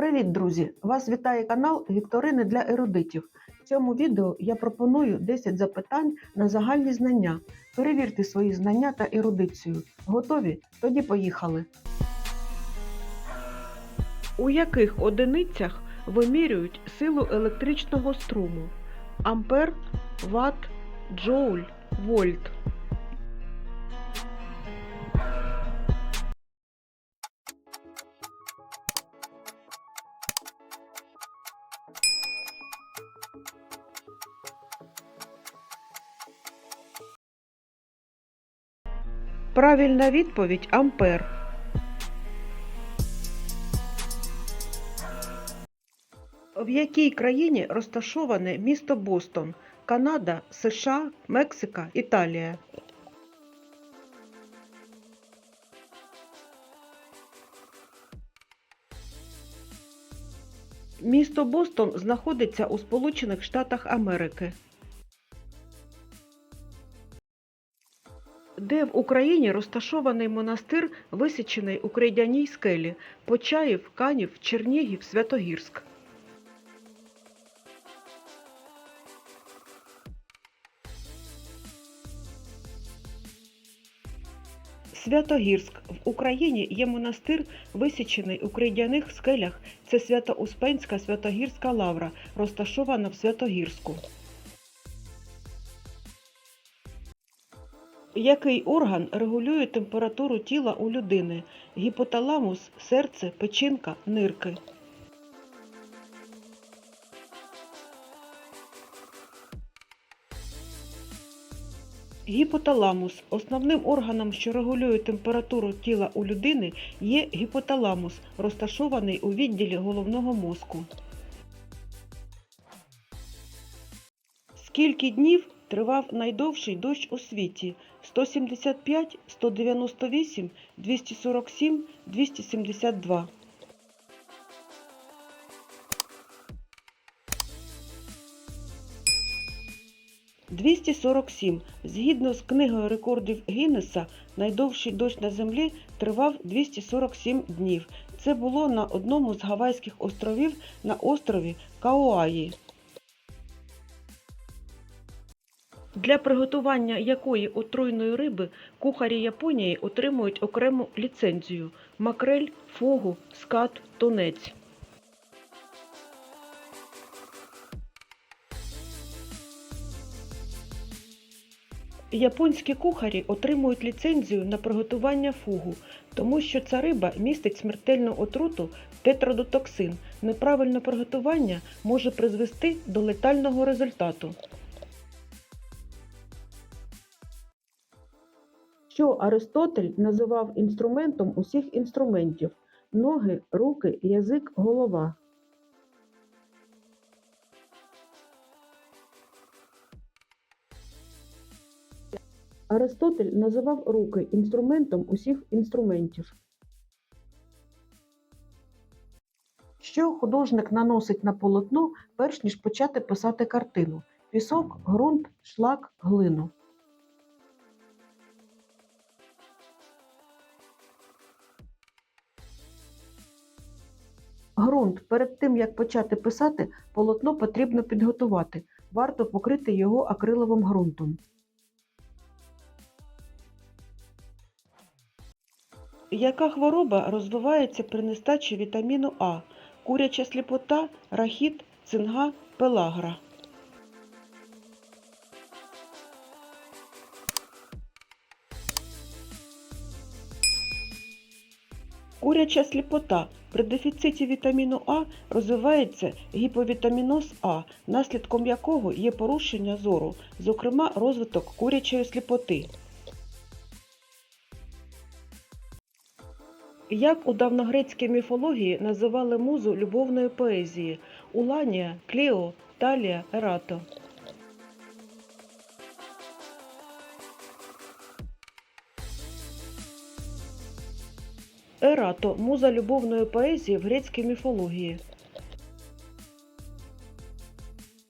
Привіт, друзі! Вас вітає канал Вікторини для ерудитів. В цьому відео я пропоную 10 запитань на загальні знання. Перевірте свої знання та ерудицію. Готові? Тоді поїхали. У яких одиницях вимірюють силу електричного струму? Ампер, ватт, джоуль, вольт. Правильна відповідь Ампер. В якій країні розташоване місто Бостон? Канада, США, Мексика, Італія. Місто Бостон знаходиться у Сполучених Штатах Америки. Де в Україні розташований монастир, висічений у крейдяній скелі Почаїв, Канів, Чернігів, Святогірськ. Святогірськ. В Україні є монастир, висічений у крейдяних скелях. Це Свято-Успенська Святогірська лавра, розташована в Святогірську. Який орган регулює температуру тіла у людини? Гіпоталамус, серце, печінка, нирки. Гіпоталамус. Основним органом, що регулює температуру тіла у людини, є гіпоталамус, розташований у відділі головного мозку. Скільки днів тривав найдовший дощ у світі? 175, 198, 247, 272. Двісті. Згідно з книгою рекордів Гіннеса, найдовший дощ на землі тривав 247 днів. Це було на одному з Гавайських островів на острові Кауаї. Для приготування якої отруйної риби кухарі Японії отримують окрему ліцензію макрель, фогу, скат, тунець. Японські кухарі отримують ліцензію на приготування фугу, тому що ця риба містить смертельну отруту тетродотоксин. Неправильне приготування може призвести до летального результату. Що Аристотель називав інструментом усіх інструментів ноги, руки, язик, голова. Аристотель називав руки інструментом усіх інструментів. Що художник наносить на полотно, перш ніж почати писати картину? Пісок, ґрунт, шлак, глину. Ґрунт. Перед тим, як почати писати, полотно потрібно підготувати. Варто покрити його акриловим ґрунтом. Яка хвороба розвивається при нестачі вітаміну А? Куряча сліпота, рахіт, цинга, пелагра. Куряча сліпота. При дефіциті вітаміну А розвивається гіповітаміноз А, наслідком якого є порушення зору, зокрема розвиток курячої сліпоти. Як у давногрецькій міфології називали музу любовної поезії Уланія, Клео, Талія, Ерато. Ерато муза любовної поезії в грецькій міфології.